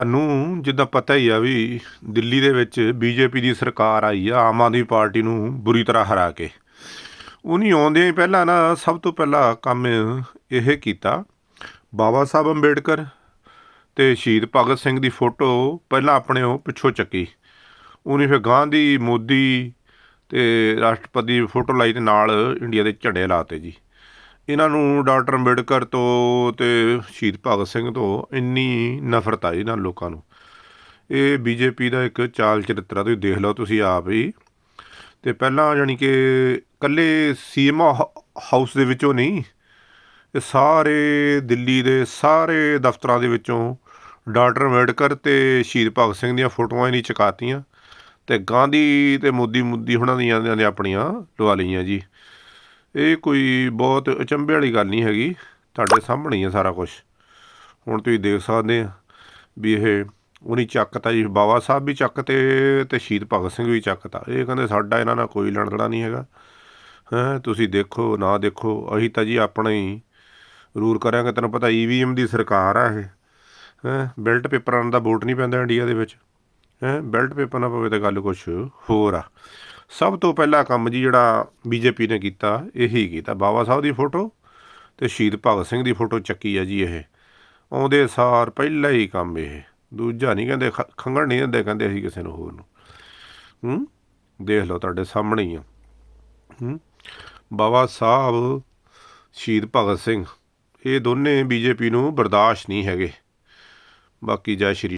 ਨੂੰ ਜਿੱਦਾਂ ਪਤਾ ਹੀ ਆ ਵੀ ਦਿੱਲੀ ਦੇ ਵਿੱਚ ਬੀਜੇਪੀ ਦੀ ਸਰਕਾਰ ਆਈ ਆ, ਆਮ ਆਦਮੀ ਪਾਰਟੀ ਨੂੰ ਬੁਰੀ ਤਰ੍ਹਾਂ ਹਰਾ ਕੇ। ਉਹਨੀ ਆਉਂਦਿਆਂ ਹੀ ਪਹਿਲਾਂ ਨਾ ਸਭ ਤੋਂ ਪਹਿਲਾਂ ਕੰਮ ਇਹ ਕੀਤਾ, ਬਾਬਾ ਸਾਹਿਬ ਅੰਬੇਡਕਰ ਤੇ ਸ਼ਹੀਦ ਭਗਤ ਸਿੰਘ ਦੀ ਫੋਟੋ ਪਹਿਲਾਂ ਆਪਣੇ ਉਹ ਪਿੱਛੋਂ ਚੱਕੀ। ਉਹਨੇ ਫਿਰ ਗਾਂਧੀ, ਮੋਦੀ ਤੇ ਰਾਸ਼ਟਰਪਤੀ ਦੀ ਫੋਟੋ ਲਾਈ ਤੇ ਨਾਲ ਇੰਡੀਆ ਦੇ ਝੰਡੇ ਲਾਤੇ ਜੀ। ਇਹਨਾਂ ਨੂੰ ਡਾਕਟਰ ਅੰਬੇਡਕਰ ਤੋਂ ਤੇ ਸ਼ਹੀਦ ਭਗਤ ਸਿੰਘ ਤੋਂ ਇੰਨੀ ਨਫ਼ਰਤ ਆ ਇਹਨਾਂ ਲੋਕਾਂ ਨੂੰ। ਇਹ ਬੀਜੇਪੀ ਦਾ ਇੱਕ ਚਾਲ ਚਰਿੱਤਰ ਤੁਸੀਂ ਦੇਖ ਲਓ ਤੁਸੀਂ ਆਪ ਹੀ। ਤੇ ਪਹਿਲਾਂ ਯਾਨੀ ਕਿ ਕੱਲੇ ਸੀਐਮ ਹਾਊਸ ਦੇ ਵਿੱਚੋਂ ਨਹੀਂ, ਇਹ ਸਾਰੇ ਦਿੱਲੀ ਦੇ ਸਾਰੇ ਦਫ਼ਤਰਾਂ ਦੇ ਵਿੱਚੋਂ ਡਾਕਟਰ ਅੰਬੇਡਕਰ ਤੇ ਸ਼ਹੀਦ ਭਗਤ ਸਿੰਘ ਦੀਆਂ ਫੋਟੋਆਂ ਹੀ ਨਹੀਂ ਚਕਾਤੀਆਂ ਤੇ ਗਾਂਧੀ ਤੇ ਮੋਦੀ ਮੁੱਦੀ ਹੁਣਾਂ ਦੀਆਂ ਨੇ ਆਪਣੀਆਂ ਲਵਾ ਲਈਆਂ ਜੀ। ਇਹ ਕੋਈ ਬਹੁਤ ਅਚੰਭੇ ਵਾਲੀ ਗੱਲ ਨਹੀਂ ਹੈਗੀ। ਤੁਹਾਡੇ ਸਾਹਮਣੇ ਹੀ ਆ ਸਾਰਾ ਕੁਝ ਹੁਣ ਤੁਸੀਂ ਦੇਖ ਸਕਦੇ ਆ ਵੀ ਇਹ ਉਹਨੀ ਚੱਕਤਾ ਜੀ ਬਾਬਾ ਸਾਹਿਬ ਵੀ ਚੱਕਤੇ ਤੇ ਸ਼ਹੀਦ ਭਗਤ ਸਿੰਘ ਵੀ ਚੱਕਤਾ ਇਹ ਕਹਿੰਦੇ ਸਾਡਾ ਇਹਨਾਂ ਨਾਲ ਕੋਈ ਲੈਣਾ ਨਹੀਂ ਹੈਗਾ। ਹੈਂ, ਤੁਸੀਂ ਦੇਖੋ, ਨਾ ਦੇਖੋ, ਅਸੀਂ ਤਾਂ ਜੀ ਆਪਣਾ ਹੀ ਰੂਲ ਕਰਾਂਗੇ। ਤੈਨੂੰ ਪਤਾ ਈਵੀਐਮ ਦੀ ਸਰਕਾਰ ਆ ਇਹ। ਹੈਂ, ਬੈਲਟ ਪੇਪਰਾਂ ਦਾ ਵੋਟ ਨਹੀਂ ਪੈਂਦਾ ਇੰਡੀਆ ਦੇ ਵਿੱਚ। ਹੈਂ, ਬੈਲਟ ਪੇਪਰ ਨਾ ਪਵੇ ਤਾਂ ਗੱਲ ਕੁਝ ਹੋਰ ਆ। ਸਭ ਤੋਂ ਪਹਿਲਾ ਕੰਮ ਜੀ ਜਿਹੜਾ ਬੀਜੇਪੀ ਨੇ ਕੀਤਾ, ਇਹੀ ਕੀਤਾ। ਬਾਬਾ ਸਾਹਿਬ ਦੀ ਫੋਟੋ ਤੇ ਸ਼ਹੀਦ ਭਗਤ ਸਿੰਘ ਦੀ ਫੋਟੋ ਚੱਕੀ ਆ ਜੀ ਇਹ। ਆਉਂਦੇ ਸਾਰ ਪਹਿਲਾ ਹੀ ਕੰਮ ਇਹ। ਦੂਜਾ ਨਹੀਂ ਕਹਿੰਦੇ ਖ- ਖੰਘਣ ਨਹੀਂ ਦਿੰਦੇ, ਕਹਿੰਦੇ ਅਸੀਂ ਕਿਸੇ ਨੂੰ ਹੋਰ ਨੂੰ। ਹੂੰ? ਦੇਖ ਲਓ ਤੁਹਾਡੇ ਸਾਹਮਣੇ ਹੀ ਆ। ਹੂੰ? ਬਾਬਾ ਸਾਹਿਬ, ਸ਼ਹੀਦ ਭਗਤ ਸਿੰਘ, ਇਹ ਦੋਨੇ ਬੀਜੇਪੀ ਨੂੰ ਬਰਦਾਸ਼ਤ ਨਹੀਂ ਹੈਗੇ। ਬਾਕੀ ਜੈ ਸ਼੍ਰੀ